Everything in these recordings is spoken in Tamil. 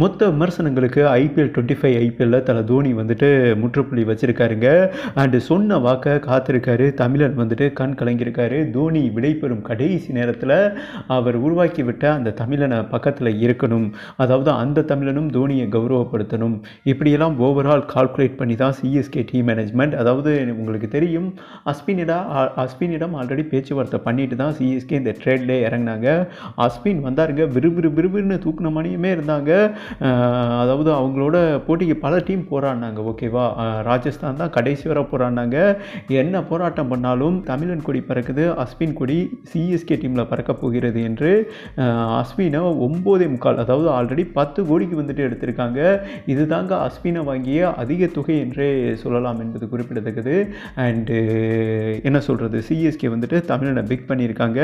மொத்த விமர்சனங்களுக்கு ஐபிஎல் டுவெண்ட்டி ஃபைவ் ஐபிஎல்ல தலை தோனி வந்துட்டு முற்றுப்புள்ளி வச்சிருக்காருங்க. அண்டு சொன்ன வாக்கை காத்திருக்காரு. தமிழன் வந்துட்டு கண் கலங்கியிருக்காரு. தோனி விடைபெறும் கடைசி நேரத்தில் அவர் உருவாக்கி விட்ட அந்த தமிழனை பக்கத்தில் இருக்கணும். அதாவது அந்த தமிழனும் தோனியை கௌரவப்படுத்தணும். இப்படியெல்லாம் ஓவரால் கால்குலேட் பண்ணி தான் சிஎஸ்கே டீம் மேனேஜ்மெண்ட் அதாவது உங்களுக்கு தெரியும் அஸ்பினிடா அஸ்பினிடம் ஆல்ரெடி பேச்சுவார்த்தை பண்ணிட்டு தான் சிஎஸ்கே இந்த ட்ரேட்லேயே இறங்கினாங்க. அஸ்பின் வந்தாருங்க. விறுவிறு விறுவிறுன்னு தூக்குன மணியுமே இருந்தாங்க. அதாவது அவங்களோட போட்டிக்கு பல டீம் போராடினாங்க ஓகேவா ராஜஸ்தான் தான் கடைசி வர போராடினாங்க. என்ன போராட்டம் பண்ணாலும் தமிழன் கொடி பறக்குது அஸ்வின் கொடி சிஎஸ்கே டீமில் பறக்க போகிறது என்று அஸ்வினை ஒம்போதே முக்கால் அதாவது ஆல்ரெடி பத்து கோடிக்கு வந்துட்டு எடுத்திருக்காங்க. இதுதாங்க அஸ்வினை வாங்கிய அதிக தொகை என்றே சொல்லலாம் என்பது குறிப்பிடத்தக்கது. அண்டு என்ன சொல்கிறது சிஎஸ்கே வந்துட்டு தமிழனை பிக் பண்ணியிருக்காங்க.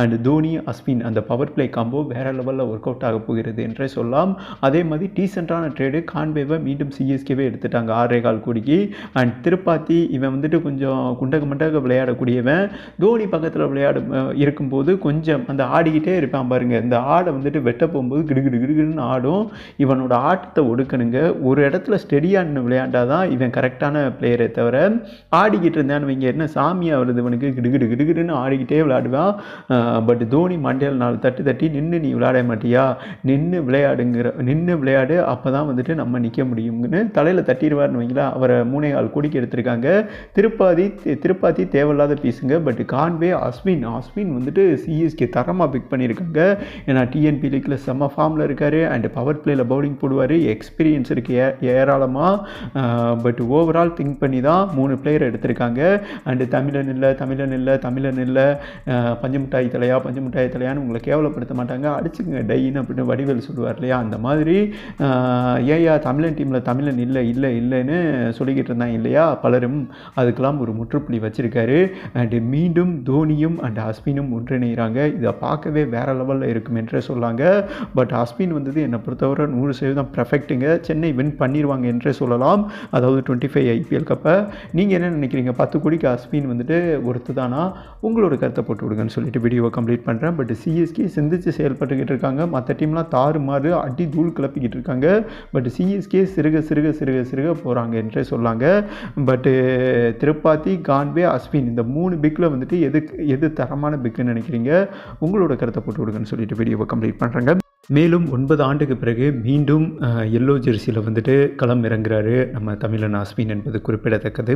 அண்ட் தோனி அஸ்வின் அந்த பவர் பிளே காம்போ வேறு லெவலில் ஒர்க் அவுட் ஆக போகிறது என்றே சொல்லலாம். அதே மாதிரி டீசெண்டான ட்ரேடு கான்வேவை மீண்டும் சிஎஸ்கேவே எடுத்துட்டாங்க. ஆறே கால் கோடிக்கு. அண்ட் திருப்பாத்தி இவன் வந்துட்டு கொஞ்சம் குண்டக மண்டக விளையாடக்கூடியவன். தோனி பக்கத்தில் விளையாடும் இருக்கும்போது கொஞ்சம் அந்த ஆடிக்கிட்டே இருப்பான் பாருங்க. இந்த ஆடை வந்துட்டு வெட்ட போகும்போது கிடுகிடு கிடுகிடுன்னு ஆடும். இவனோட ஆட்டத்தை ஒடுக்கணுங்க. ஒரு இடத்துல ஸ்டெடியாக நின்று விளையாண்டாதான் இவன் கரெக்டான பிளேயரை தவிர ஆடிக்கிட்டு இருந்தான்னு இங்கே என்ன சாமியாக வருது இவனுக்கு? கிடுகிடு கிடுகிடுன்னு ஆடிக்கிட்டே விளையாடுவான். பட் தோனி மண்டையில் நாலு தட்டு தட்டி நின்று நீ விளையாட மாட்டியா? நின்று விளையாடுங்கிற நின்று விளையாடு அப்போ தான் வந்துட்டு நம்ம நிற்க முடியும்னு தலையில் தட்டிடுவார்னு வைங்களா? அவரை மூணே ஆள் கோடிக்கு எடுத்திருக்காங்க. திருப்பாதி திருப்பாதி திருப்பாத்தி தேவையில்லாத பீஸுங்க. பட் கான்வே அஸ்வின் அஸ்வின் வந்துட்டு சிஎஸ்கே தரமாக பிக் பண்ணியிருக்காங்க. ஏன்னா டிஎன்பி லீக்கில் செம்ம ஃபார்மில் இருக்கார். அண்ட் பவர் பிளேயில் பவுலிங் போடுவார். எக்ஸ்பீரியன்ஸ் இருக்குது ஏ ஏராளமாக பட் ஓவரால் திங்க் பண்ணி தான் மூணு பிளேயர் எடுத்திருக்காங்க. அண்டு தமிழன் இல்லை தமிழன் இல்லை தமிழன் இல்லை. அஹ், பஞ்சமிட்டாய் தலையா பஞ்சமிட்டாய் தலையான்னு உங்களை கேவலப்படுத்த மாட்டாங்க. அடிச்சுங்க டைன்னு அப்படின்னு வடிவேல் சொல்லுவார் இல்லையா? அந்த மாதிரி மாதிரி ஏயா தமிழன் டீமில் தமிழன் இல்லை இல்லை இல்லைன்னு சொல்லிக்கிட்டு இருந்தாங்க இல்லையா? பலரும் அதுக்கெல்லாம் ஒரு முற்றுப்புள்ளி வச்சுருக்காரு. அண்டு மீண்டும் தோனியும் அண்ட் அஸ்வினும் ஒன்றிணைகிறாங்க இதை பார்க்கவே வேறு லெவலில் இருக்கும் என்றே சொல்லாங்க. பட் அஸ்வின் வந்தது என்னை பொறுத்தவரை நூறு சதவீதம் பெர்ஃபெக்ட்டுங்க சென்னை வின் பண்ணிடுவாங்க என்றே சொல்லலாம். அதாவது டுவெண்ட்டி ஃபைவ் ஐபிஎல் கப்பை நீங்கள் என்ன நினைக்கிறீங்க? பத்து கோடிக்கு அஸ்வின் வந்துட்டு ஒருத்து தானா? உங்களோட கருத்தை போட்டு விடுங்கன்னு சொல்லிட்டு வீடியோவை கம்ப்ளீட் பண்ணுறேன் பட் சிஎஸ்கே சிந்திச்சு செயல்பட்டுக்கிட்டு இருக்காங்க. மற்ற டீம்லாம் தாறு மாறு அடி தூள் கிளப்பிக்கிட்டு இருக்காங்க. பட் சிஎஸ்கே சிறுக சிறுக சிறுக சிறுக போகிறாங்க என்றே சொல்லாங்க. பட்டு திருப்பாத்தி கான்வே அஸ்வின் இந்த மூணு பிக்கில் வந்துட்டு எது எது தரமான பிக்குன்னு நினைக்கிறீங்க? உங்களோட கருத்தை போட்டு விடுங்கன்னு சொல்லிட்டு வீடியோவை கம்ப்ளீட் பண்ணுறாங்க மேலும் ஒன்பது ஆண்டுக்கு பிறகு மீண்டும் எல்லோ ஜெர்சியில் வந்துட்டு களம் இறங்குறாரு நம்ம தமிழன் அஸ்வின் என்பது குறிப்பிடத்தக்கது.